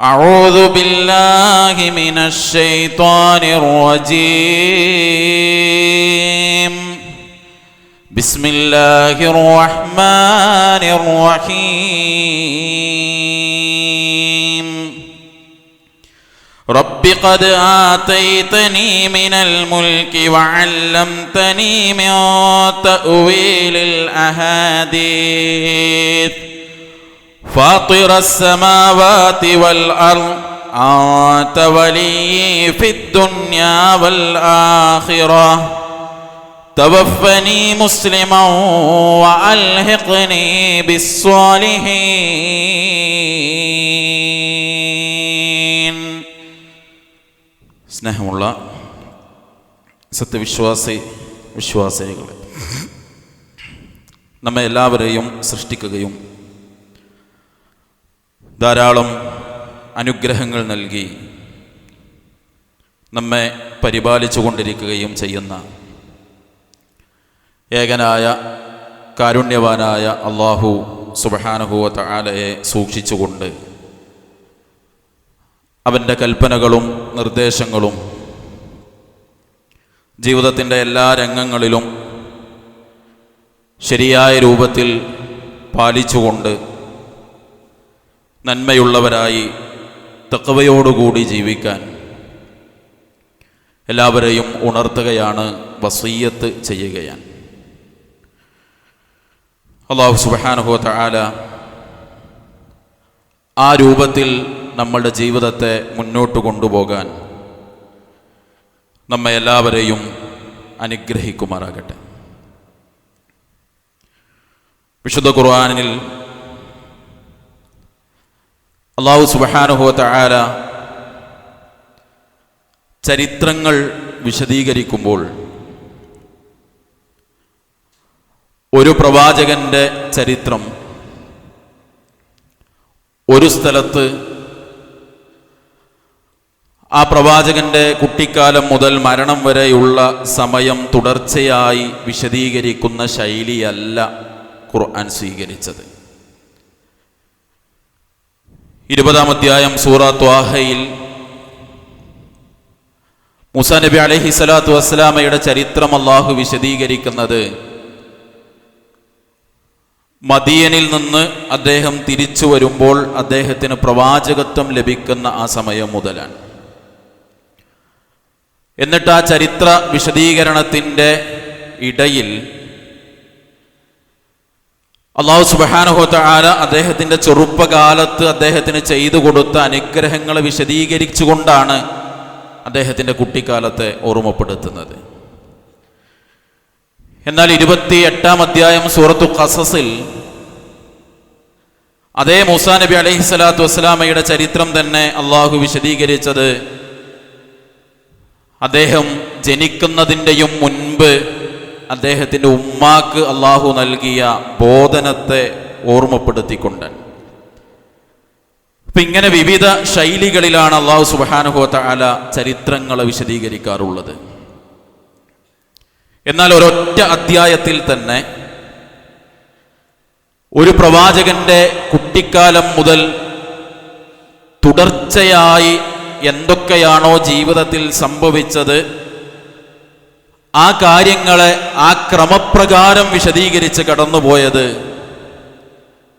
أعوذ بالله من الشيطان الرجيم. بسم الله الرحمن الرحيم. رب قد آتيتني من الملك وعلمتني من تأويل الأحاديث. فاطر السماوات والأرض أنت ولي في الدنيا والآخرة توفني مسلما والحقني بالصالحين സ്നേഹമുള്ള സത്യവിശ്വാസി വിശ്വാസികളെ നമ്മെ എല്ലാവരെയും സൃഷ്ടിക്കുകയും ധാരാളം അനുഗ്രഹങ്ങൾ നൽകി നമ്മെ പരിപാലിച്ചു കൊണ്ടിരിക്കുകയും ചെയ്യുന്ന ഏകനായ കാരുണ്യവാനായ അള്ളാഹു സുബഹാനുഭൂവത്ത സൂക്ഷിച്ചുകൊണ്ട് അവന്റെ കൽപ്പനകളും നിർദ്ദേശങ്ങളും ജീവിതത്തിന്റെ എല്ലാ രംഗങ്ങളിലും ശരിയായ രൂപത്തിൽ പാലിച്ചുകൊണ്ട് നന്മയുള്ളവരായി തക്കവയോടുകൂടി ജീവിക്കാൻ എല്ലാവരെയും ഉണർത്തുകയാണ് വസീയത്ത് ചെയ്യുകയാണ്. അള്ളാഹു സുബാനുഹോത്ത ആല ആ രൂപത്തിൽ നമ്മളുടെ ജീവിതത്തെ മുന്നോട്ട് കൊണ്ടുപോകാൻ നമ്മെ എല്ലാവരെയും അനുഗ്രഹിക്കുമാറാകട്ടെ. വിശുദ്ധ ഖുർആാനിൽ അള്ളാഹു സുബാനുഹോത്ത ആര ചരിത്രങ്ങൾ വിശദീകരിക്കുമ്പോൾ ഒരു പ്രവാചകന്റെ ചരിത്രം ഒരു സ്ഥലത്ത് ആ പ്രവാചകന്റെ കുട്ടിക്കാലം മുതൽ മരണം വരെയുള്ള സമയം തുടർച്ചയായി വിശദീകരിക്കുന്ന ശൈലിയല്ല ഖുർആൻ സ്വീകരിച്ചത്. ഇരുപതാം അധ്യായം സൂറ ത്വാഹയിൽ മുസാ നബി അലഹി സ്വലാത്തു വസ്സലാമയുടെ ചരിത്രം അള്ളാഹു വിശദീകരിക്കുന്നത് മദിയനിൽ നിന്ന് അദ്ദേഹം തിരിച്ചു വരുമ്പോൾ അദ്ദേഹത്തിന് പ്രവാചകത്വം ലഭിക്കുന്ന ആ സമയം മുതലാണ്. എന്നിട്ട് ആ ചരിത്ര വിശദീകരണത്തിന്റെ ഇടയിൽ അള്ളാഹു സുബഹാനഹോത്ത ആല അദ്ദേഹത്തിന്റെ ചെറുപ്പകാലത്ത് അദ്ദേഹത്തിന് ചെയ്തു കൊടുത്ത അനുഗ്രഹങ്ങൾ വിശദീകരിച്ചുകൊണ്ടാണ് അദ്ദേഹത്തിന്റെ കുട്ടിക്കാലത്തെ ഓർമ്മപ്പെടുത്തുന്നത്. എന്നാൽ ഇരുപത്തി എട്ടാം അധ്യായം സൂറത്തു ഖസസിൽ അതേ മൂസാ നബി അലൈഹി സ്വലാത്തു വസ്സലാമയുടെ ചരിത്രം തന്നെ അള്ളാഹു വിശദീകരിച്ചത് അദ്ദേഹം ജനിക്കുന്നതിന്റെയും മുൻപ് അദ്ദേഹത്തിന്റെ ഉമ്മാക്ക് അള്ളാഹു നൽകിയ ബോധനത്തെ ഓർമ്മപ്പെടുത്തിക്കൊണ്ട് അപ്പം ഇങ്ങനെ വിവിധ ശൈലികളിലാണ് അള്ളാഹു സുബാനുഹോത്ത താല ചരിത്രങ്ങളെ വിശദീകരിക്കാറുള്ളത്. എന്നാൽ ഒരൊറ്റ അധ്യായത്തിൽ തന്നെ ഒരു പ്രവാചകന്റെ കുട്ടിക്കാലം മുതൽ തുടർച്ചയായി എന്തൊക്കെയാണോ ജീവിതത്തിൽ സംഭവിച്ചത് ആ കാര്യങ്ങളെ ആ ക്രമപ്രകാരം വിശദീകരിച്ച് കടന്നുപോയത്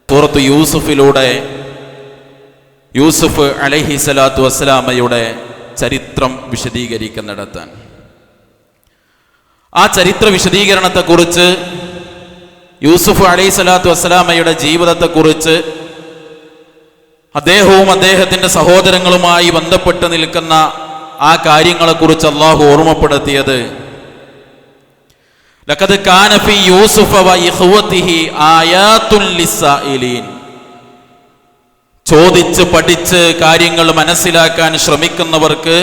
പുറത്ത് യൂസുഫിലൂടെ യൂസുഫ് അലഹി സ്വലാത്തു വസ്സലാമയുടെ ചരിത്രം വിശദീകരിക്കുന്നിടത്താണ് ആ ചരിത്ര വിശദീകരണത്തെക്കുറിച്ച് യൂസുഫ് അലൈഹി സ്വലാത്തു വസ്സലാമയുടെ ജീവിതത്തെക്കുറിച്ച് അദ്ദേഹവും അദ്ദേഹത്തിന്റെ സഹോദരങ്ങളുമായി ബന്ധപ്പെട്ട് നിൽക്കുന്ന ആ കാര്യങ്ങളെക്കുറിച്ച് അള്ളാഹു ഓർമ്മപ്പെടുത്തിയത് ലഖദ് കാനഫി യൂസുഫ വ ചോദിച്ച് പഠിച്ച് കാര്യങ്ങൾ മനസ്സിലാക്കാൻ ശ്രമിക്കുന്നവർക്ക്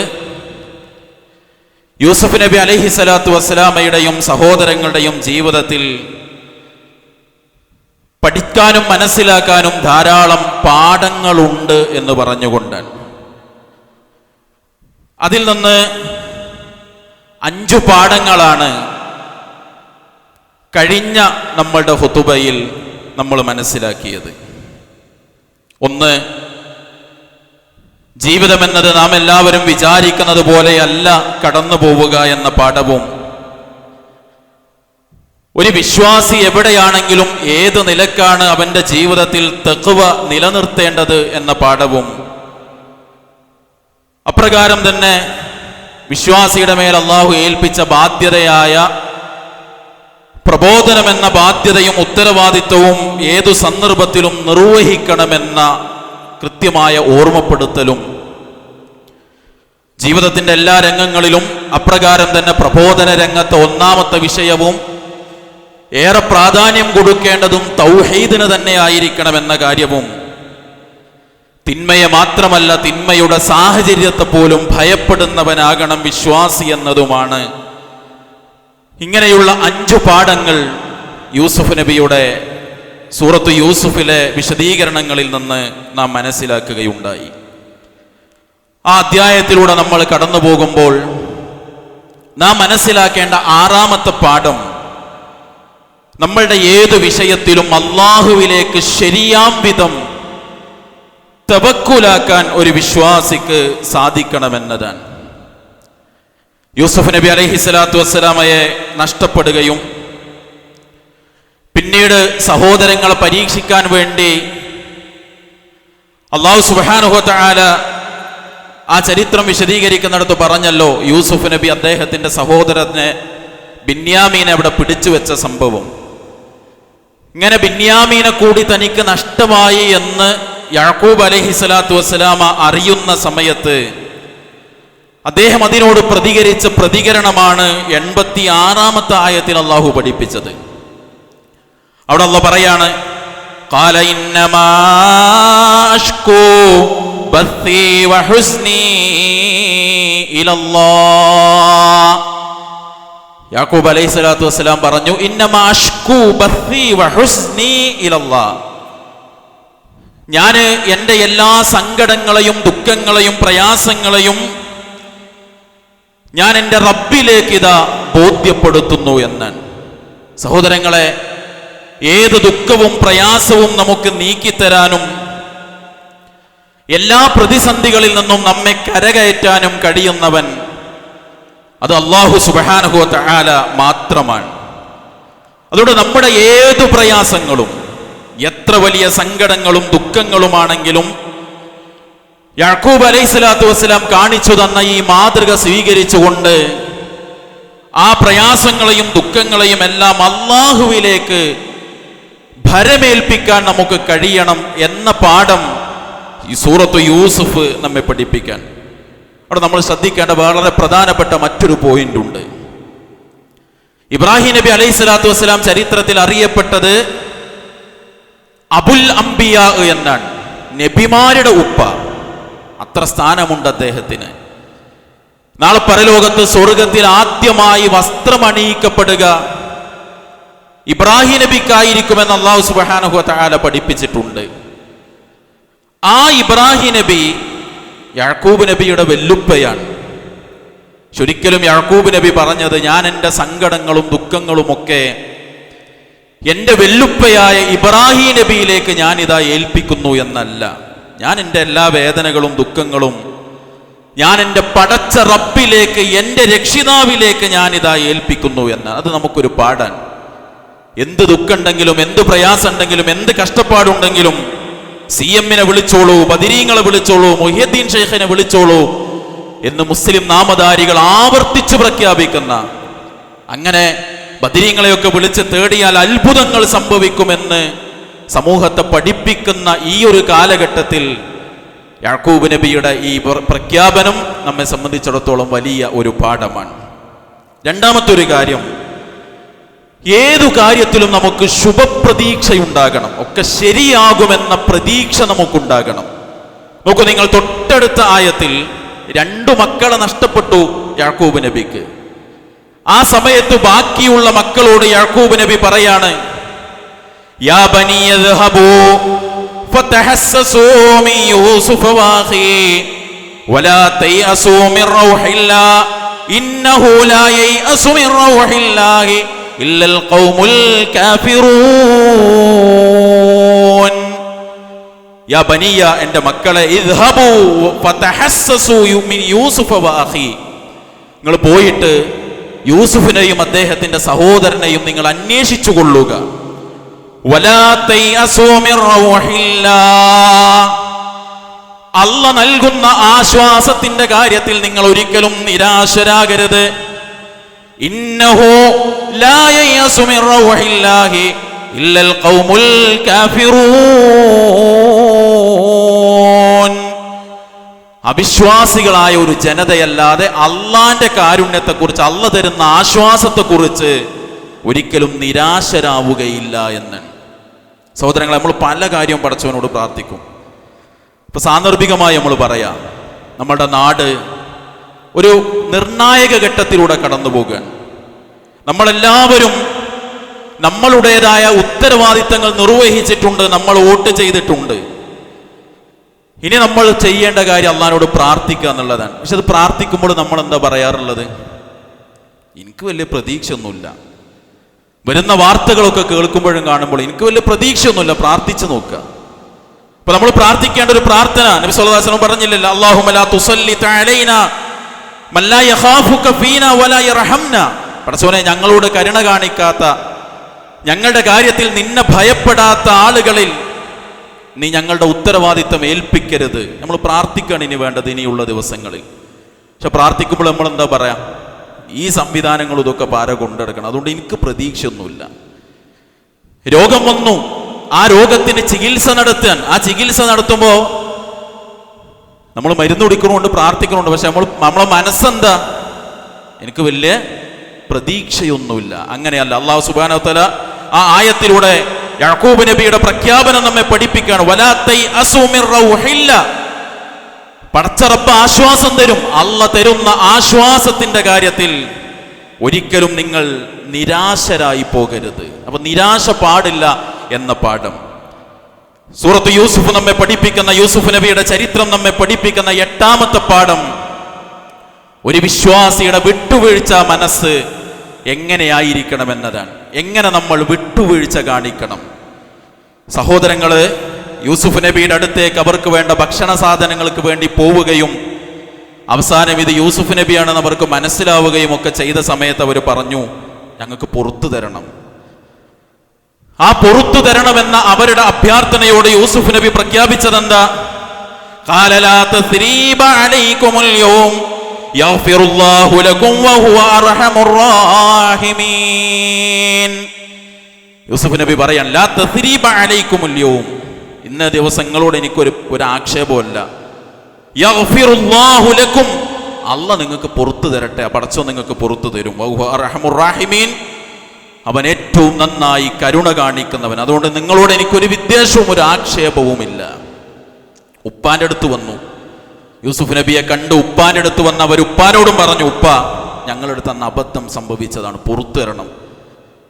യൂസുഫ് നബി അലൈഹി സ്വലാത്തു വസ്സലാമയുടെയും സഹോദരങ്ങളുടെയും ജീവിതത്തിൽ പഠിക്കാനും മനസ്സിലാക്കാനും ധാരാളം പാഠങ്ങളുണ്ട് എന്ന് പറഞ്ഞുകൊണ്ട് അതിൽ നിന്ന് അഞ്ചു പാഠങ്ങളാണ് കഴിഞ്ഞ നമ്മളുടെ ഹുതുബയിൽ നമ്മൾ മനസ്സിലാക്കിയത്. ഒന്ന് ജീവിതം എന്നത് നാം എല്ലാവരും വിചാരിക്കുന്നത് പോലെയല്ല കടന്നു പോവുക എന്ന പാഠവും. ഒരു വിശ്വാസി എവിടെയാണെങ്കിലും ഏത് നിലക്കാണ് അവന്റെ ജീവിതത്തിൽ തെക്കുവ നിലനിർത്തേണ്ടത് എന്ന പാഠവും. അപ്രകാരം തന്നെ വിശ്വാസിയുടെ മേൽ അള്ളാഹു ഏൽപ്പിച്ച ബാധ്യതയായ പ്രബോധനം എന്ന ബാധ്യതയും ഉത്തരവാദിത്വവും ഏതു സന്ദർഭത്തിലും നിർവഹിക്കണമെന്ന കൃത്യമായ ഓർമ്മപ്പെടുത്തലും ജീവിതത്തിന്റെ എല്ലാ രംഗങ്ങളിലും അപ്രകാരം തന്നെ പ്രബോധന രംഗത്തെ ഒന്നാമത്തെ വിഷയവും ഏറെ പ്രാധാന്യം കൊടുക്കേണ്ടതും തൗഹീദിന് തന്നെ ആയിരിക്കണമെന്ന കാര്യവും തിന്മയെ മാത്രമല്ല തിന്മയുടെ സാഹചര്യത്തെ പോലും ഭയപ്പെടുന്നവനാകണം വിശ്വാസി എന്നതുമാണ് ഇങ്ങനെയുള്ള അഞ്ചു പാഠങ്ങൾ യൂസുഫ് നബിയുടെ സൂറത്ത് യൂസുഫിലെ വിശദീകരണങ്ങളിൽ നിന്ന് നാം മനസ്സിലാക്കുകയുണ്ടായി. ആ അധ്യായത്തിലൂടെ നമ്മൾ കടന്നു പോകുമ്പോൾ നാം മനസ്സിലാക്കേണ്ട ആറാമത്തെ പാഠം നമ്മളുടെ ഏത് വിഷയത്തിലും അള്ളാഹുവിലേക്ക് ശരിയാം വിധം തവക്കുലാക്കാൻ ഒരു വിശ്വാസിക്ക് സാധിക്കണമെന്നതാണ്. യൂസുഫ് നബി അലഹി സ്വലാത്തു വസ്സലാമയെ നഷ്ടപ്പെടുകയും പിന്നീട് സഹോദരങ്ങളെ പരീക്ഷിക്കാൻ വേണ്ടി അള്ളാഹു സുബാനുഹോത്ത ആല ആ ചരിത്രം വിശദീകരിക്കുന്നിടത്ത് പറഞ്ഞല്ലോ യൂസുഫ് നബി അദ്ദേഹത്തിന്റെ സഹോദരനെ ബിന്യാമീനെ അവിടെ പിടിച്ചു വെച്ച സംഭവം. ഇങ്ങനെ ബിന്യാമീനെ കൂടി തനിക്ക് നഷ്ടമായി എന്ന് യാക്കൂബ് അലഹി സ്വലാത്തു വസ്സലാമ അറിയുന്ന സമയത്ത് അദ്ദേഹം അതിനോട് പ്രതികരിച്ച പ്രതികരണമാണ് എൺപത്തി ആറാമത്തെ ആയത്തിൽ അള്ളാഹു പഠിപ്പിച്ചത്. അവിടെ അള്ള പറയാണ് യാക്കൂബ് അലൈഹി സ്വലാത്തു വസ്സലാം പറഞ്ഞു ഞാൻ എന്റെ എല്ലാ സങ്കടങ്ങളെയും ദുഃഖങ്ങളെയും പ്രയാസങ്ങളെയും ഞാൻ എന്റെ റബ്ബിലേക്ക് ഇതാ ബോധ്യപ്പെടുത്തുന്നു എന്ന്. സഹോദരങ്ങളെ ഏത് ദുഃഖവും പ്രയാസവും നമുക്ക് നീക്കിത്തരാനും എല്ലാ പ്രതിസന്ധികളിൽ നിന്നും നമ്മെ കരകയറ്റാനും കഴിയുന്നവൻ അത് അള്ളാഹു സുബാനഹു തആല മാത്രമാണ്. അതുകൊണ്ട് നമ്മുടെ ഏതു പ്രയാസങ്ങളും എത്ര വലിയ സങ്കടങ്ങളും ദുഃഖങ്ങളുമാണെങ്കിലും യാക്കൂബ് അലൈഹി സ്വലാത്തു വസ്സലാം കാണിച്ചു തന്ന ഈ മാതൃക സ്വീകരിച്ചുകൊണ്ട് ആ പ്രയാസങ്ങളെയും ദുഃഖങ്ങളെയും എല്ലാം അള്ളാഹുവിലേക്ക് ഭരമേൽപ്പിക്കാൻ നമുക്ക് കഴിയണം എന്ന പാഠം ഈ സൂറത്ത് യൂസുഫ് നമ്മെ പഠിപ്പിക്കാൻ. അവിടെ നമ്മൾ ശ്രദ്ധിക്കേണ്ട വളരെ പ്രധാനപ്പെട്ട മറ്റൊരു പോയിന്റ് ഉണ്ട്. ഇബ്രാഹിം നബി അലൈഹി സ്വലാത്തു വസ്സലാം ചരിത്രത്തിൽ അറിയപ്പെട്ടത് അബുൽ അംബിയ എന്നാണ്. നബിമാരുടെ ഉപ്പ. അത്ര സ്ഥാനമുണ്ട് അദ്ദേഹത്തിന്. നാളെ പരലോകത്ത് സ്വർഗത്തിൽ ആദ്യമായി വസ്ത്രമണിയിക്കപ്പെടുക ഇബ്രാഹിം നബിക്കായിരിക്കുമെന്ന് അള്ളാഹു സുബാനഹു താല പഠിപ്പിച്ചിട്ടുണ്ട്. ആ ഇബ്രാഹിം നബി യാക്കൂബ് നബിയുടെ വെല്ലുപ്പയാണ്. ശരിക്കലും യാക്കൂബ് നബി പറഞ്ഞത് ഞാൻ എന്റെ സങ്കടങ്ങളും ദുഃഖങ്ങളുമൊക്കെ എന്റെ വെല്ലുപ്പയായ ഇബ്രാഹിം നബിയിലേക്ക് ഞാനിതാ ഏൽപ്പിക്കുന്നു എന്നല്ല. ഞാൻ എന്റെ എല്ലാ വേദനകളും ദുഃഖങ്ങളും ഞാൻ എന്റെ പടച്ച റബ്ബിലേക്ക് എന്റെ രക്ഷിതാവിലേക്ക് ഞാൻ ഇതാ ഏൽപ്പിക്കുന്നു എന്ന്. അത് നമുക്കൊരു പാടാൻ എന്ത് ദുഃഖമുണ്ടെങ്കിലും എന്ത് പ്രയാസമുണ്ടെങ്കിലും എന്ത് കഷ്ടപ്പാടുണ്ടെങ്കിലും സി എമ്മിനെ വിളിച്ചോളൂ ബദിരീങ്ങളെ വിളിച്ചോളൂ മൊഹിയദ്ദീൻ ഷെയ്ഖിനെ വിളിച്ചോളൂ എന്ന് മുസ്ലിം നാമധാരികൾ ആവർത്തിച്ചു പ്രഖ്യാപിക്കുന്ന. അങ്ങനെ ബദിരീങ്ങളെയൊക്കെ വിളിച്ച് തേടിയാൽ അത്ഭുതങ്ങൾ സംഭവിക്കുമെന്ന് സമൂഹത്തെ പഠിപ്പിക്കുന്ന ഈ ഒരു കാലഘട്ടത്തിൽ യാക്കൂബ് നബിയുടെ ഈ പ്രഖ്യാപനം നമ്മെ സംബന്ധിച്ചിടത്തോളം വലിയ ഒരു പാഠമാണ്. രണ്ടാമത്തെ ഒരു കാര്യം ഏതു കാര്യത്തിലും നമുക്ക് ശുഭപ്രതീക്ഷയുണ്ടാകണം. ഒക്കെ ശരിയാകുമെന്ന പ്രതീക്ഷ നമുക്കുണ്ടാകണം. നോക്കൂ നിങ്ങൾ തൊട്ടടുത്ത ആയത്തിൽ രണ്ടു മക്കളെ നഷ്ടപ്പെട്ടു യാക്കൂബ് നബിക്ക്. ആ സമയത്ത് ബാക്കിയുള്ള മക്കളോട് യാക്കൂബ് നബി പറയാണ് യാ فتحسسوا من يوسف മിൻ ولا تيأسوا من روح الله إنه لا ييأس من روح الله إلا القوم الكافرون يا بني എന്റെ മക്കളെ ഇദ്ഹബൂ فتحسسوا മിൻ യൂസുഫ واخي നിങ്ങൾ പോയിട്ട് യൂസുഫിനെയും അദ്ദേഹത്തിന്റെ സഹോദരനെയും നിങ്ങൾ അന്വേഷിച്ചു കൊള്ളുക അല്ല നൽകുന്ന ആശ്വാസത്തിന്റെ കാര്യത്തിൽ നിങ്ങൾ ഒരിക്കലും നിരാശരാകരുത്. ഇല്ലൽ ഖൗമുൽ കാഫിറൂൻ. അവിശ്വാസികളായ ഒരു ജനതയല്ലാതെ അള്ളാന്റെ കാരുണ്യത്തെക്കുറിച്ച് അള്ള തരുന്ന ആശ്വാസത്തെക്കുറിച്ച് ഒരിക്കലും നിരാശരാവുകയില്ല എന്ന്. സഹോദരങ്ങൾ നമ്മൾ പല കാര്യവും പഠിച്ചവനോട് പ്രാർത്ഥിക്കും. ഇപ്പൊ സാന്ദർഭികമായി നമ്മൾ പറയാം നമ്മളുടെ നാട് ഒരു നിർണായക ഘട്ടത്തിലൂടെ കടന്നു പോകുകയാണ് നമ്മളെല്ലാവരും നമ്മളുടേതായ ഉത്തരവാദിത്തങ്ങൾ നിർവഹിച്ചിട്ടുണ്ട് നമ്മൾ വോട്ട് ചെയ്തിട്ടുണ്ട്. ഇനി നമ്മൾ ചെയ്യേണ്ട കാര്യം അള്ളഹാനോട് പ്രാർത്ഥിക്കുക എന്നുള്ളതാണ്. പക്ഷെ അത് പ്രാർത്ഥിക്കുമ്പോൾ നമ്മൾ എന്താ പറയാറുള്ളത്? എനിക്ക് വലിയ പ്രതീക്ഷയൊന്നുമില്ല. വരുന്ന വാർത്തകളൊക്കെ കേൾക്കുമ്പോഴും കാണുമ്പോൾ എനിക്ക് വലിയ പ്രതീക്ഷയൊന്നുമില്ല. പ്രാർത്ഥിച്ചു നോക്കുക. അപ്പൊ നമ്മൾ പ്രാർത്ഥിക്കേണ്ട ഒരു പ്രാർത്ഥന നബി വസല്ലം പറഞ്ഞില്ലല്ലോ അള്ളാഹു പടച്ചോനെ ഞങ്ങളോട് കരുണ കാണിക്കാത്ത ഞങ്ങളുടെ കാര്യത്തിൽ നിന്നെ ഭയപ്പെടാത്ത ആളുകളിൽ നീ ഞങ്ങളുടെ ഉത്തരവാദിത്തം ഏൽപ്പിക്കരുത്. നമ്മൾ പ്രാർത്ഥിക്കുകയാണ് ഇനി വേണ്ടത് ഇനിയുള്ള ദിവസങ്ങളിൽ. പക്ഷെ പ്രാർത്ഥിക്കുമ്പോൾ നമ്മൾ എന്താ പറയാ? ഈ സംവിധാനങ്ങൾ ഇതൊക്കെ പാര കൊണ്ടെടുക്കണം. അതുകൊണ്ട് എനിക്ക് പ്രതീക്ഷയൊന്നുമില്ല. രോഗം വന്നു. ആ രോഗത്തിന് ചികിത്സ നടത്താൻ. ആ ചികിത്സ നടത്തുമ്പോ നമ്മൾ മരുന്ന് കുടിക്കണമുണ്ട് പ്രാർത്ഥിക്കണമുണ്ട്. പക്ഷെ നമ്മൾ നമ്മളെ മനസ്സെന്താ? എനിക്ക് വലിയ പ്രതീക്ഷയൊന്നുമില്ല. അങ്ങനെയല്ല. അള്ളാഹു സുബാനോത്തല ആ ആയത്തിലൂടെ യാക്കൂബ് നബിയുടെ പ്രഖ്യാപനം നമ്മെ പഠിപ്പിക്കുകയാണ്. വലാത്തൈ അസൂമിർ റൗഹില്ല. പടച്ചറപ്പ് ആശ്വാസം തരും. അല്ല തരുന്ന ആശ്വാസത്തിന്റെ കാര്യത്തിൽ ഒരിക്കലും നിങ്ങൾ നിരാശരായി പോകരുത്. അപ്പൊ നിരാശ പാടില്ല എന്ന പാഠം. സൂറത്ത് യൂസുഫ് നമ്മെ പഠിപ്പിക്കുന്ന യൂസുഫ് നബിയുടെ ചരിത്രം നമ്മെ പഠിപ്പിക്കുന്ന എട്ടാമത്തെ പാഠം. ഒരു വിശ്വാസിയുടെ വിട്ടുവീഴ്ച മനസ്സ് എങ്ങനെയായിരിക്കണം എന്നതാണ് എങ്ങനെ നമ്മൾ വിട്ടുവീഴ്ച കാണിക്കണം? സഹോദരങ്ങൾ യൂസുഫ് നബിയുടെ അടുത്തേക്ക് അവർക്ക് വേണ്ട ഭക്ഷണ സാധനങ്ങൾക്ക് വേണ്ടി പോവുകയും അവസാനം ഇത് യൂസുഫ് നബിയാണെന്ന് അവർക്ക് മനസ്സിലാവുകയും ഒക്കെ ചെയ്ത സമയത്ത് അവർ പറഞ്ഞു ഞങ്ങൾക്ക് പുറത്തു തരണം. ആ പുറത്തു തരണമെന്ന അവരുടെ അഭ്യർത്ഥനയോട് യൂസുഫ് നബി പ്രഖ്യാപിച്ചതെന്താ? യൂസുഫ് നബി പറയാൻ ഇന്ന ദിവസങ്ങളോട് എനിക്കൊരു ഒരു ആക്ഷേപമല്ല യഗ്ഫിറുല്ലാഹുലക്കും അല്ല നിങ്ങൾക്ക് പുറത്തു തരട്ടെ പടച്ചോ നിങ്ങൾക്ക് പുറത്തു തരും. റഹമുറാഹിമീൻ അവൻ ഏറ്റവും നന്നായി കരുണ കാണിക്കുന്നവൻ. അതുകൊണ്ട് നിങ്ങളോട് എനിക്കൊരു വിദ്വേഷവും ഒരു ആക്ഷേപവും ഇല്ല ഉപ്പാന്റെ അടുത്ത് വന്നു. യൂസുഫ് നബിയെ കണ്ട് ഉപ്പാന്റെ അടുത്ത് വന്ന അവർ ഉപ്പാനോടും പറഞ്ഞു ഉപ്പ ഞങ്ങളെടുത്ത് അന്ന് അബദ്ധം സംഭവിച്ചതാണ് പുറത്തു തരണം.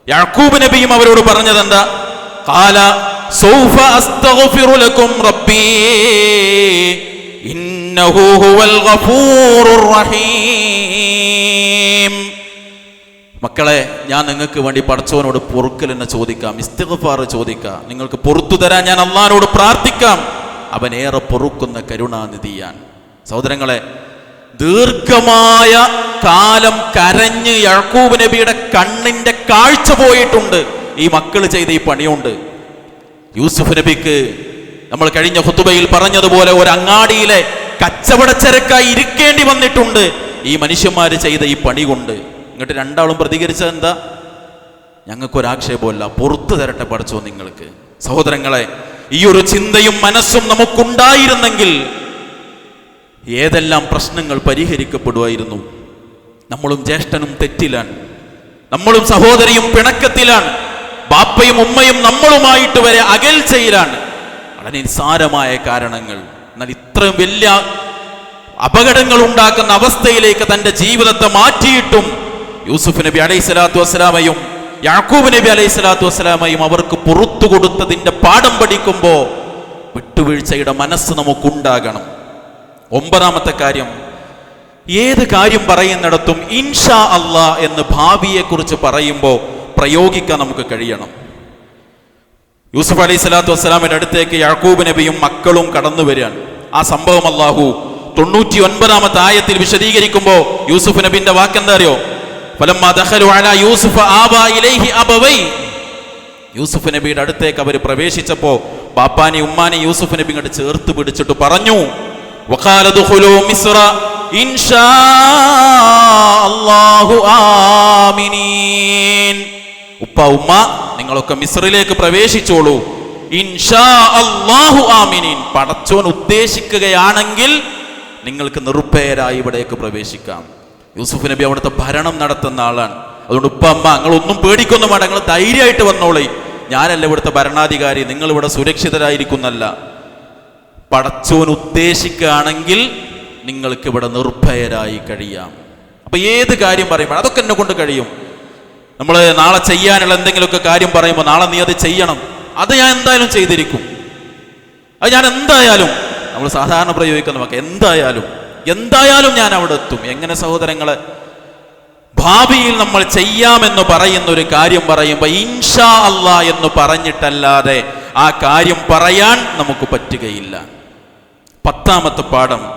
യാക്കൂബ് നബിയും അവരോട് പറഞ്ഞതെന്താ? കാല സൗഫ അസ്തഗ്ഫിറു റബ്ബീ ഇന്നഹു ഹുവൽ ഗഫൂറുർ റഹീം മക്കളെ ഞാൻ നിങ്ങൾക്ക് വേണ്ടി പഠിച്ചവനോട് പൊറുക്കൽ എന്നെ ചോദിക്കാം ഇസ്തിഗ്ഫാർ ചോദിക്കാം. നിങ്ങൾക്ക് പൊറത്തു തരാൻ ഞാൻ അള്ളഹാനോട് പ്രാർത്ഥിക്കാം. അവൻ ഏറെ പൊറുക്കുന്ന കരുണാനിധിയാൻ സഹോദരങ്ങളെ ദീർഘമായ കാലം കരഞ്ഞ് യഴക്കൂബ് നബിയുടെ കണ്ണിന്റെ കാഴ്ച പോയിട്ടുണ്ട്. ഈ മക്കൾ ചെയ്ത ഈ പണിയുണ്ട്. യൂസുഫ് നബിക്ക് നമ്മൾ കഴിഞ്ഞ ഹുത്തുബയിൽ പറഞ്ഞതുപോലെ ഒരു അങ്ങാടിയിലെ കച്ചവടച്ചരക്കായി ഇരിക്കേണ്ടി വന്നിട്ടുണ്ട്. ഈ മനുഷ്യന്മാർ ചെയ്ത ഈ പണി കൊണ്ട്. ഇങ്ങോട്ട് രണ്ടാളും പ്രതികരിച്ചത് എന്താ? ഞങ്ങൾക്കൊരാക്ഷേപമല്ല പുറത്തു തരട്ടെ പഠിച്ചോ നിങ്ങൾക്ക്. സഹോദരങ്ങളെ ഈ ഒരു ചിന്തയും മനസ്സും നമുക്കുണ്ടായിരുന്നെങ്കിൽ ഏതെല്ലാം പ്രശ്നങ്ങൾ പരിഹരിക്കപ്പെടുമായിരുന്നു? നമ്മളും ജ്യേഷ്ഠനും തെറ്റിലാണ്. നമ്മളും സഹോദരിയും പിണക്കത്തിലാണ്. ബാപ്പയും ഉമ്മയും നമ്മളുമായിട്ട് വരെ അകൽച്ചയിലാണ്. വളരെ നിസ്സാരമായ കാരണങ്ങൾ. എന്നാൽ ഇത്രയും വലിയ അപകടങ്ങൾ ഉണ്ടാക്കുന്ന അവസ്ഥയിലേക്ക് തന്റെ ജീവിതത്തെ മാറ്റിയിട്ടും യൂസുഫ് നബി അലൈഹി സ്വലാത്തു വസ്സലാമയും യാക്കൂബ് നബി അലൈഹി സ്വലാത്തു വസ്സലാമയും അവർക്ക് പുറത്തു കൊടുത്തതിന്റെ പാഠം പഠിക്കുമ്പോൾ വിട്ടുവീഴ്ചയുടെ മനസ്സ് നമുക്കുണ്ടാകണം. ഒമ്പതാമത്തെ കാര്യം ഏത് കാര്യം പറയുന്നിടത്തും ഇൻഷാ അള്ളാ എന്ന് ഭാവിയെക്കുറിച്ച് പറയുമ്പോൾ പ്രയോഗിക്കാൻ നമുക്ക് കഴിയണം. യൂസുഫ് അലൈഹി സ്വലാത്തു വസ്സലാമിന്റെ അടുത്തേക്ക് യാക്കൂബ് നബിയും മക്കളും കടന്നു വരികയാണ്. ആ സംഭവം അള്ളാഹു തൊണ്ണൂറ്റി ഒൻപതാമത്തെ ആയത്തിൽ വിശദീകരിക്കുമ്പോൾ യൂസുഫ് നബിന്റെ വാക്കെന്താ അറിയോ? യൂസുഫ് നബിയുടെ അടുത്തേക്ക് അവർ പ്രവേശിച്ചപ്പോ ബാപ്പാനി ഉമ്മാനി യൂസുഫ് നബി ഇങ്ങോട്ട് ചേർത്ത് പിടിച്ചിട്ട് പറഞ്ഞു ഇൻഷാ അല്ലാഹു ആമിനീൻ. ഉപ്പ ഉമ്മ നിങ്ങളൊക്കെ മിസ്രിലേക്ക് പ്രവേശിച്ചോളൂ. പടച്ചോൻ ഉദ്ദേശിക്കുകയാണെങ്കിൽ നിങ്ങൾക്ക് നിർഭയരായി ഇവിടേക്ക് പ്രവേശിക്കാം. യൂസുഫ് നബി അവിടുത്തെ ഭരണം നടത്തുന്ന ആളാണ്. അതുകൊണ്ട് ഉപ്പ അമ്മ നിങ്ങളൊന്നും പേടിക്കൊന്നും വേണ്ട. നിങ്ങൾ ധൈര്യമായിട്ട് വന്നോളേ. ഞാനല്ല ഇവിടുത്തെ ഭരണാധികാരി. നിങ്ങൾ ഇവിടെ സുരക്ഷിതരായിരിക്കുന്നല്ല. പടച്ചോൻ ഉദ്ദേശിക്കുകയാണെങ്കിൽ നിങ്ങൾക്ക് ഇവിടെ നിർഭയരായി കഴിയാം. അപ്പൊ ഏത് കാര്യം പറയുമ്പോൾ അതൊക്കെ എന്നെ കൊണ്ട് കഴിയും. നമ്മൾ നാളെ ചെയ്യാനുള്ള എന്തെങ്കിലുമൊക്കെ കാര്യം പറയുമ്പോൾ നാളെ നീ അത് ചെയ്യണം. അത് ഞാൻ എന്തായാലും ചെയ്തിരിക്കും. അത് ഞാൻ എന്തായാലും നമ്മൾ സാധാരണ പ്രയോഗിക്കുന്ന വാക്ക് എന്തായാലും എന്തായാലും ഞാൻ അവിടെ എത്തും. എങ്ങനെ സഹോദരങ്ങളെ? ഭാവിയിൽ നമ്മൾ ചെയ്യാമെന്ന് പറയുന്ന ഒരു കാര്യം പറയുമ്പോൾ ഇൻഷാ അല്ലാ എന്ന് പറഞ്ഞിട്ടല്ലാതെ ആ കാര്യം പറയാൻ നമുക്ക് പറ്റുകയില്ല. പത്താമത്തെ പാഠം.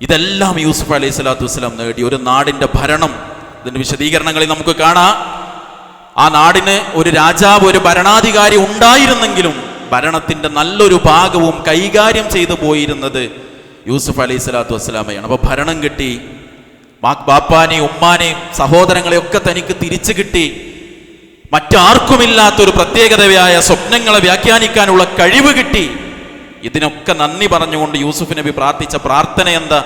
ഇതെല്ലാം യൂസുഫ് അലൈഹി സ്വലാത്തു വസ്സലാം നേടി. ഒരു നാടിന്റെ ഭരണം ഇതിന്റെ വിശദീകരണങ്ങളിൽ നമുക്ക് കാണാം. ആ നാടിന് ഒരു രാജാവ് ഒരു ഭരണാധികാരി ഉണ്ടായിരുന്നെങ്കിലും ഭരണത്തിന്റെ നല്ലൊരു ഭാഗവും കൈകാര്യം ചെയ്തു പോയിരുന്നത് യൂസുഫ് അലൈഹി സ്വലാത്തു വസ്സലാമയാണ്. അപ്പൊ ഭരണം കിട്ടി. ബാപ്പാനെയും ഉമ്മാനെയും സഹോദരങ്ങളെയൊക്കെ തനിക്ക് തിരിച്ചു കിട്ടി. മറ്റാർക്കുമില്ലാത്തൊരു പ്രത്യേകതയായ സ്വപ്നങ്ങളെ വ്യാഖ്യാനിക്കാനുള്ള കഴിവ് കിട്ടി. ഇതിനൊക്കെ നന്ദി പറഞ്ഞുകൊണ്ട് യൂസുഫ് നബി പ്രാർത്ഥിച്ച പ്രാർത്ഥന എന്താ?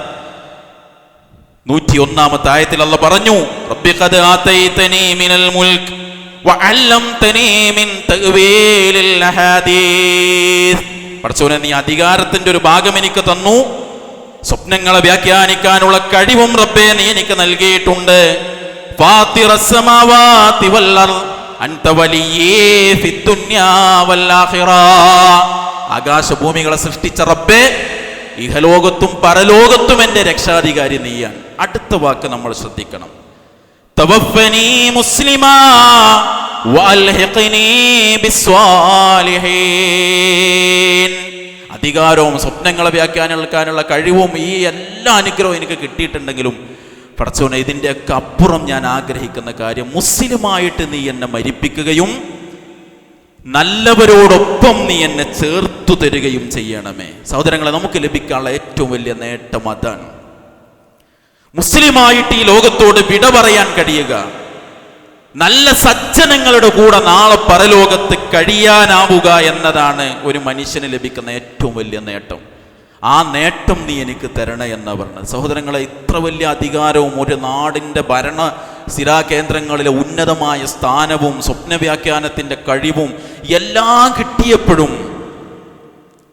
നൂറ്റി ഒന്നാമത്തെ ആയത്തിൽ അല്ല പറഞ്ഞു. പടച്ചോനെ നീ അധികാരത്തിന്റെ ഒരു ഭാഗം എനിക്ക് തന്നു. സ്വപ്നങ്ങളെ വ്യാഖ്യാനിക്കാനുള്ള കഴിവും റബ്ബെ നീ എനിക്ക് നൽകിയിട്ടുണ്ട്. ആകാശഭൂമികളെ സൃഷ്ടിച്ച റബ്ബെ ഇഹലോകത്തും പരലോകത്തും എന്റെ രക്ഷാധികാരി നീയാണ്. അടുത്ത വാക്ക് നമ്മൾ ശ്രദ്ധിക്കണം. മുസ്ലിമാ അധികാരവും സ്വപ്നങ്ങളെ വ്യാഖ്യാനിക്കാനുള്ള കഴിവും ഈ എല്ലാ അനുഗ്രഹവും എനിക്ക് കിട്ടിയിട്ടുണ്ടെങ്കിലും പടച്ചോനെ ഇതിന്റെയൊക്കെ അപ്പുറം ഞാൻ ആഗ്രഹിക്കുന്ന കാര്യം മുസ്ലിമായിട്ട് നീ എന്നെ മരിപ്പിക്കുകയും നല്ലവരോടൊപ്പം നീ എന്നെ ചേർത്തു തരികയും ചെയ്യണമേ. സഹോദരങ്ങളെ നമുക്ക് ലഭിക്കാനുള്ള ഏറ്റവും വലിയ നേട്ടം അതാണ്. മുസ്ലിമായിട്ട് ഈ ലോകത്തോട് വിട പറയാൻ കഴിയുക. നല്ല സജ്ജനങ്ങളുടെ കൂടെ നാളെ പരലോകത്ത് കഴിയാനാവുക എന്നതാണ് ഒരു മനുഷ്യന് ലഭിക്കുന്ന ഏറ്റവും വലിയ നേട്ടം. ആ നേട്ടം നീ എനിക്ക് തരണേ എന്ന് പറഞ്ഞത് സഹോദരങ്ങളെ ഇത്ര വലിയ അധികാരവും ഒരു നാടിന്റെ ഭരണ സ്ഥിരാകേന്ദ്രങ്ങളിലെ ഉന്നതമായ സ്ഥാനവും സ്വപ്നവ്യാഖ്യാനത്തിന്റെ കഴിവും എല്ലാം കിട്ടിയപ്പോഴും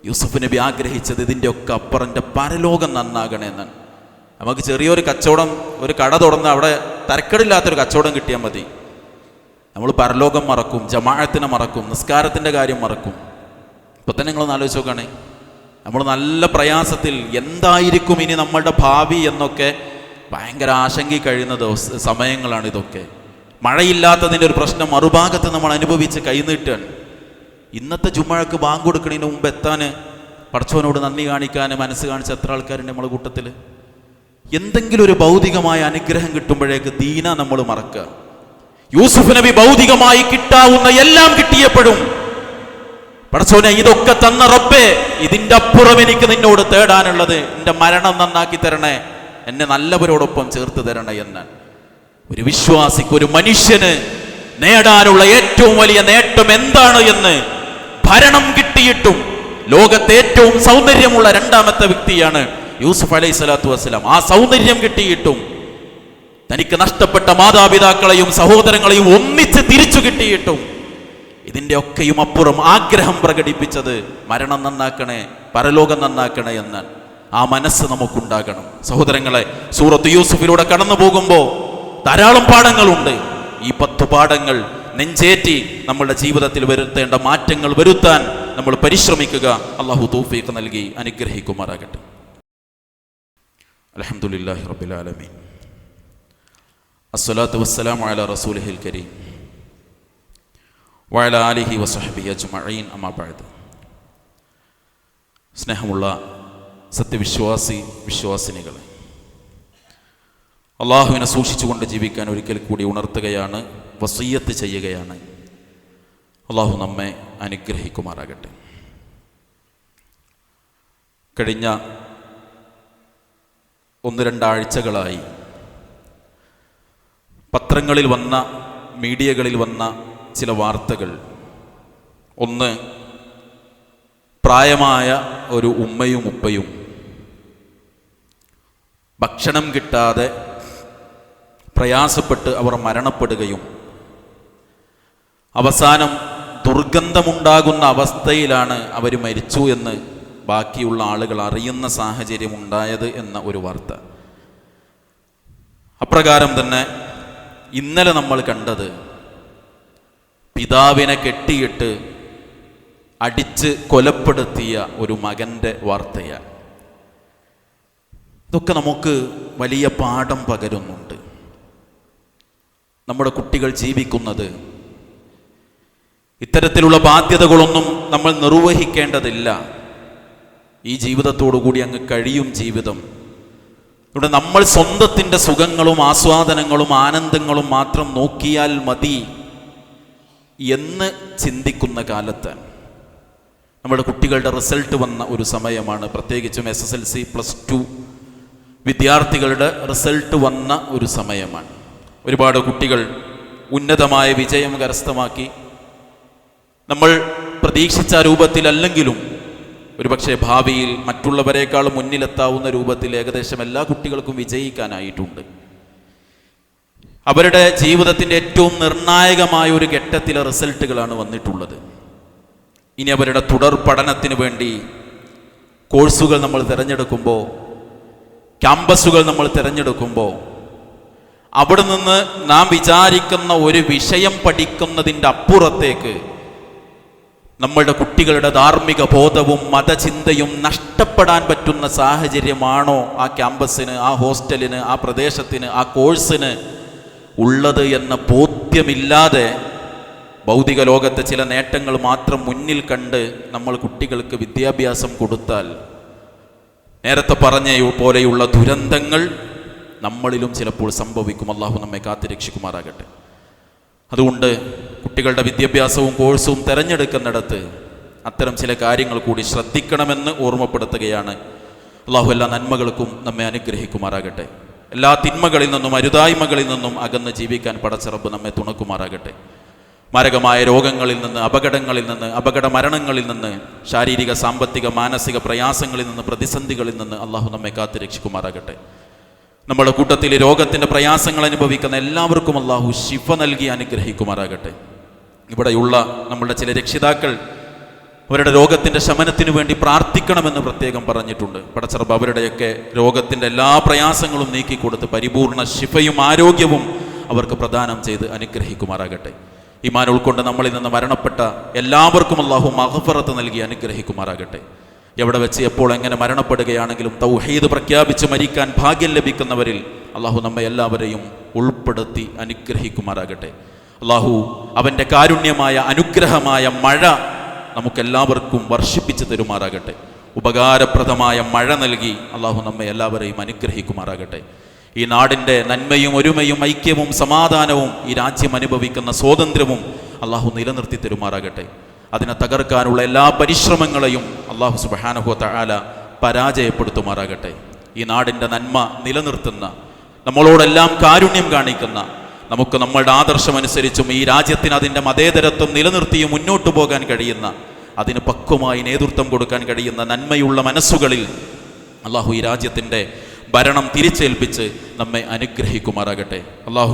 യൂസഫ് നബി ആഗ്രഹിച്ചത് ഇതിന്റെ ഒക്കെ അപ്പുറന്റെ പരലോകം നന്നാകണേ എന്നാണ് നമുക്ക് ചെറിയൊരു കച്ചവടം ഒരു കട തുറന്ന് അവിടെ തരക്കടില്ലാത്തൊരു കച്ചവടം കിട്ടിയാൽ മതി. നമ്മൾ പരലോകം മറക്കും ജമാഅത്തിനെ മറക്കും നിസ്കാരത്തിന്റെ കാര്യം മറക്കും. ഇപ്പം തന്നെ നിങ്ങളൊന്ന് ആലോചിച്ച് നോക്കുകയാണെ നമ്മൾ നല്ല പ്രയാസത്തിൽ എന്തായിരിക്കും ഇനി നമ്മളുടെ ഭാവി എന്നൊക്കെ ഭയങ്കര ആശങ്കി കഴിയുന്ന ദിവസ സമയങ്ങളാണ് ഇതൊക്കെ. മഴയില്ലാത്തതിന്റെ ഒരു പ്രശ്നം മറുഭാഗത്ത് നമ്മൾ അനുഭവിച്ച് കൈനീട്ടാണ്. ഇന്നത്തെ ചുമ്മഴക്ക് ബാങ്ക് കൊടുക്കുന്നതിന് മുമ്പ് എത്താൻ പടച്ചവനോട് നന്ദി കാണിക്കാൻ മനസ്സ് കാണിച്ച എത്ര ആൾക്കാരുണ്ട് നമ്മളെ കൂട്ടത്തിൽ? എന്തെങ്കിലും ഒരു ഭൗതികമായ അനുഗ്രഹം കിട്ടുമ്പോഴേക്ക് ദീന നമ്മൾ മറക്കുക. യൂസുഫ് നബി ഭൗതികമായി കിട്ടാവുന്ന എല്ലാം കിട്ടിയപ്പോഴും പടച്ചോനെ ഇതൊക്കെ തന്ന റബ്ബേ ഇതിന്റെ അപ്പുറം എനിക്ക് നിന്നോട് തേടാനുള്ളത് എന്റെ മരണം നന്നാക്കി തരണേ എന്നെ നല്ലവരോടൊപ്പം ചേർത്ത് തരണേ എന്ന് ഒരു വിശ്വാസിക്ക് ഒരു മനുഷ്യന് നേടാനുള്ള ഏറ്റവും വലിയ നേട്ടം എന്താണ് എന്ന് ഭരണം കിട്ടിയിട്ടും ലോകത്തെ ഏറ്റവും സൗന്ദര്യമുള്ള രണ്ടാമത്തെ വ്യക്തിയാണ് യൂസുഫ് അലൈഹി സ്വലാത്തു വസ്സലാം ആ സൗന്ദര്യം കിട്ടിയിട്ടും തനിക്ക് നഷ്ടപ്പെട്ട മാതാപിതാക്കളെയും സഹോദരങ്ങളെയും ഒന്നിച്ച് തിരിച്ചു കിട്ടിയിട്ടും ഇതിന്റെ ഒക്കെയും അപ്പുറം ആഗ്രഹം പ്രകടിപ്പിച്ചത് മരണം നന്നാക്കണേ പരലോകം നന്നാക്കണേ എന്ന് ആ മനസ്സ് നമുക്കുണ്ടാകണം. സഹോദരങ്ങളെ സൂറത്ത് യൂസുഫിലൂടെ കടന്നു പോകുമ്പോൾ ധാരാളം പാഠങ്ങളുണ്ട്. ഈ പത്ത് പാഠങ്ങൾ നെഞ്ചേറ്റി നമ്മുടെ ജീവിതത്തിൽ വരുത്തേണ്ട മാറ്റങ്ങൾ വരുത്താൻ നമ്മൾ പരിശ്രമിക്കുക. അള്ളാഹു തൗഫീഖ് നൽകി അനുഗ്രഹിക്കുമാറാകട്ടെ. അലഹമുല്ലാഹി റബിലാലമീൻ അസ്സലാത്തു വസ്സലാമു അലാ റസൂലിഹിൽ കരീം. വയല ആലിഹി വസഹബി അജ്മഈൻ അമ്മാ ബഅദ്. സ്നേഹമുള്ള സത്യവിശ്വാസി വിശ്വാസിനികളെ അള്ളാഹുവിനെ സൂക്ഷിച്ചുകൊണ്ട് ജീവിക്കാൻ ഒരിക്കൽ കൂടി ഉണർത്തുകയാണ് വസീയത്ത് ചെയ്യുകയാണ്. അള്ളാഹു നമ്മെ അനുഗ്രഹിക്കുമാറാകട്ടെ. കഴിഞ്ഞ ഒന്ന് രണ്ടാഴ്ചകളായി. പത്രങ്ങളിൽ വന്ന മീഡിയകളിൽ വന്ന ചില വാർത്തകൾ. ഒന്ന് പ്രായമായ ഒരു ഉമ്മയും ഉപ്പയും. ഭക്ഷണം കിട്ടാതെ പ്രയാസപ്പെട്ട് അവർ മരണപ്പെടുകയും അവസാനം ദുർഗന്ധമുണ്ടാകുന്ന അവസ്ഥയിലാണ് അവർ മരിച്ചു എന്ന് ബാക്കിയുള്ള ആളുകൾ അറിയുന്ന സാഹചര്യം ഉണ്ടായത് എന്ന ഒരു വാർത്ത. അപ്രകാരം തന്നെ ഇന്നലെ നമ്മൾ കണ്ടത് പിതാവിനെ കെട്ടിയിട്ട് അടിച്ച് കൊലപ്പെടുത്തിയ ഒരു മകന്റെ വാർത്തയാണ്. ഇതൊക്കെ നമുക്ക് വലിയ പാഠം പകരുന്നുണ്ട്. നമ്മുടെ കുട്ടികൾ ജീവിക്കുന്നത് ഇത്തരത്തിലുള്ള ബാധ്യതകളൊന്നും നമ്മൾ നിർവഹിക്കേണ്ടതില്ല. ഈ ജീവിതത്തോടു കൂടി അങ്ങ് കഴിയും ജീവിതം. ഇവിടെ നമ്മൾ സ്വന്തത്തിന്റെ സുഖങ്ങളും ആസ്വാദനങ്ങളും ആനന്ദങ്ങളും മാത്രം നോക്കിയാൽ മതി എന്ന് ചിന്തിക്കുന്ന കാലത്ത് നമ്മുടെ കുട്ടികളുടെ റിസൾട്ട് വന്ന ഒരു സമയമാണ്. പ്രത്യേകിച്ചും S S L C plus two വിദ്യാർത്ഥികളുടെ റിസൾട്ട് വന്ന ഒരു സമയമാണ്. ഒരുപാട് കുട്ടികൾ ഉന്നതമായ വിജയം കരസ്ഥമാക്കി. നമ്മൾ പ്രതീക്ഷിച്ച രൂപത്തിലല്ലെങ്കിലും ഒരുപക്ഷെ ഭാവിയിൽ മറ്റുള്ളവരെക്കാൾ മുന്നിലെത്താവുന്ന രൂപത്തിൽ ഏകദേശം എല്ലാ കുട്ടികൾക്കും വിജയിക്കാനായിട്ടുണ്ട്. അവരുടെ ജീവിതത്തിന്റെ ഏറ്റവും നിർണായകമായ ഒരു ഘട്ടത്തിലെ റിസൾട്ടുകളാണ് വന്നിട്ടുള്ളത്. ഇനി അവരുടെ തുടർ പഠനത്തിന് വേണ്ടി കോഴ്സുകൾ നമ്മൾ തിരഞ്ഞെടുക്കുമ്പോൾ ക്യാമ്പസുകൾ നമ്മൾ തിരഞ്ഞെടുക്കുമ്പോൾ അവിടെ നിന്ന് നാം വിചാരിക്കുന്ന ഒരു വിഷയം പഠിക്കുന്നതിന്റെ അപ്പുറത്തേക്ക് നമ്മളുടെ കുട്ടികളുടെ ധാർമ്മിക ബോധവും മതചിന്തയും നഷ്ടപ്പെടാൻ പറ്റുന്ന സാഹചര്യമാണോ ആ ക്യാമ്പസിന് ആ ഹോസ്റ്റലിന് ആ പ്രദേശത്തിന് ആ കോഴ്സിന് ഉള്ളത് എന്ന ബോധ്യമില്ലാതെ ഭൗതിക ലോകത്തെ ചില നേട്ടങ്ങൾ മാത്രം മുന്നിൽ കണ്ട് നമ്മൾ കുട്ടികൾക്ക് വിദ്യാഭ്യാസം കൊടുത്താൽ നേരത്തെ പറഞ്ഞ പോലെയുള്ള ദുരന്തങ്ങൾ നമ്മളിലും ചിലപ്പോൾ സംഭവിക്കും. അള്ളാഹു നമ്മെ കാത്തുരക്ഷിക്കുമാറാകട്ടെ. അതുകൊണ്ട് കുട്ടികളുടെ വിദ്യാഭ്യാസവും കോഴ്സും തിരഞ്ഞെടുക്കുന്നിടത്ത് അത്തരം ചില കാര്യങ്ങൾ കൂടി ശ്രദ്ധിക്കണമെന്ന് ഓർമ്മപ്പെടുത്തുകയാണ്. അള്ളാഹു എല്ലാ നന്മകൾക്കും നമ്മെ അനുഗ്രഹിക്കുമാറാകട്ടെ. എല്ലാ തിന്മകളിൽ നിന്നും അരുതായ്മകളിൽ നിന്നും അകന്ന് ജീവിക്കാൻ പടച്ചിറപ്പ് നമ്മെ തുണക്കുമാറാകട്ടെ. മാരകമായ രോഗങ്ങളിൽ നിന്ന് അപകടങ്ങളിൽ നിന്ന് അപകട മരണങ്ങളിൽ നിന്ന് ശാരീരിക സാമ്പത്തിക മാനസിക പ്രയാസങ്ങളിൽ നിന്ന് പ്രതിസന്ധികളിൽ നിന്ന് അള്ളാഹു നമ്മെ കാത്തു രക്ഷിക്കുമാറാകട്ടെ. നമ്മുടെ കൂട്ടത്തിൽ രോഗത്തിന്റെ പ്രയാസങ്ങൾ അനുഭവിക്കുന്ന എല്ലാവർക്കും അള്ളാഹു ശിഫ നൽകി അനുഗ്രഹിക്കുമാറാകട്ടെ. ഇവിടെയുള്ള നമ്മളുടെ ചില രക്ഷിതാക്കൾ അവരുടെ രോഗത്തിന്റെ ശമനത്തിനു വേണ്ടി പ്രാർത്ഥിക്കണമെന്ന് പ്രത്യേകം പറഞ്ഞിട്ടുണ്ട്. പടച്ചറബ് അവരുടെയൊക്കെ രോഗത്തിന്റെ എല്ലാ പ്രയാസങ്ങളും നീക്കിക്കൊടുത്ത് പരിപൂർണ ശിഫയും ആരോഗ്യവും അവർക്ക് പ്രദാനം ചെയ്ത് അനുഗ്രഹിക്കുമാറാകട്ടെ. ഈമാൻ ഉൾക്കൊണ്ട് നമ്മളിൽ നിന്ന് മരണപ്പെട്ട എല്ലാവർക്കും അള്ളാഹു മഹഫറത്ത് നൽകി അനുഗ്രഹിക്കുമാറാകട്ടെ. എവിടെ വെച്ച് എപ്പോൾ എങ്ങനെ മരണപ്പെടുകയാണെങ്കിലും തൗഹീദ് പ്രഖ്യാപിച്ച് മരിക്കാൻ ഭാഗ്യം ലഭിക്കുന്നവരിൽ അള്ളാഹു നമ്മെ എല്ലാവരെയും ഉൾപ്പെടുത്തി അനുഗ്രഹിക്കുമാറാകട്ടെ. അള്ളാഹു അവന്റെ കാരുണ്യമായ അനുഗ്രഹമായ മഴ നമുക്കെല്ലാവർക്കും വർഷിപ്പിച്ചു തരുമാറാകട്ടെ. ഉപകാരപ്രദമായ മഴ നൽകി അള്ളാഹു നമ്മെ എല്ലാവരെയും അനുഗ്രഹിക്കുമാറാകട്ടെ. ഈ നാടിന്റെ നന്മയും ഒരുമയും ഐക്യവും സമാധാനവും ഈ രാജ്യം അനുഭവിക്കുന്ന സ്വാതന്ത്ര്യവും അള്ളാഹു നിലനിർത്തി തരുമാറാകട്ടെ. അതിനെ തകർക്കാനുള്ള എല്ലാ പരിശ്രമങ്ങളെയും അള്ളാഹു സുബഹാനഹു തആല പരാജയപ്പെടുത്തുമാറാകട്ടെ. ഈ നാടിന്റെ നന്മ നിലനിർത്തുന്ന നമ്മളോടെല്ലാം കാരുണ്യം കാണിക്കുന്ന നമുക്ക് നമ്മളുടെ ആദർശമനുസരിച്ചും ഈ രാജ്യത്തിന് അതിന്റെ മതേതരത്വം നിലനിർത്തിയും മുന്നോട്ട് പോകാൻ കഴിയുന്ന അതിന് പക്വമായി നേതൃത്വം കൊടുക്കാൻ കഴിയുന്ന നന്മയുള്ള മനസ്സുകളിൽ അള്ളാഹു ഈ രാജ്യത്തിന്റെ ഭരണം തിരിച്ചേൽപ്പിച്ച് നമ്മെ അനുഗ്രഹിക്കുമാറാകട്ടെ. അള്ളാഹു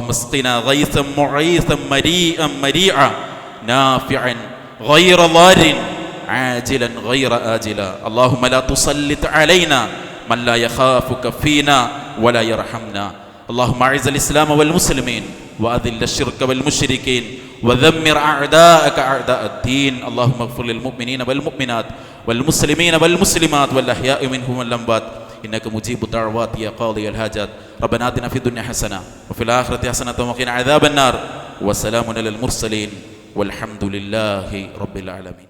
അള്ളാഹു اللهم أعز الإسلام والمسلمين وأذل الشرك والمشركين وذمر أعداءك أعداء الدين. اللهم اغفر للمؤمنين والمؤمنات والمسلمين والمسلمات والأحياء منهم والأموات. إنك مجيب الدعوات يا قاضي الحاجات. ربنا آتنا في الدنيا حسنة وفي الآخرة حسنة وقنا عذاب النار. وسلام على المرسلين. والحمد لله رب العالمين.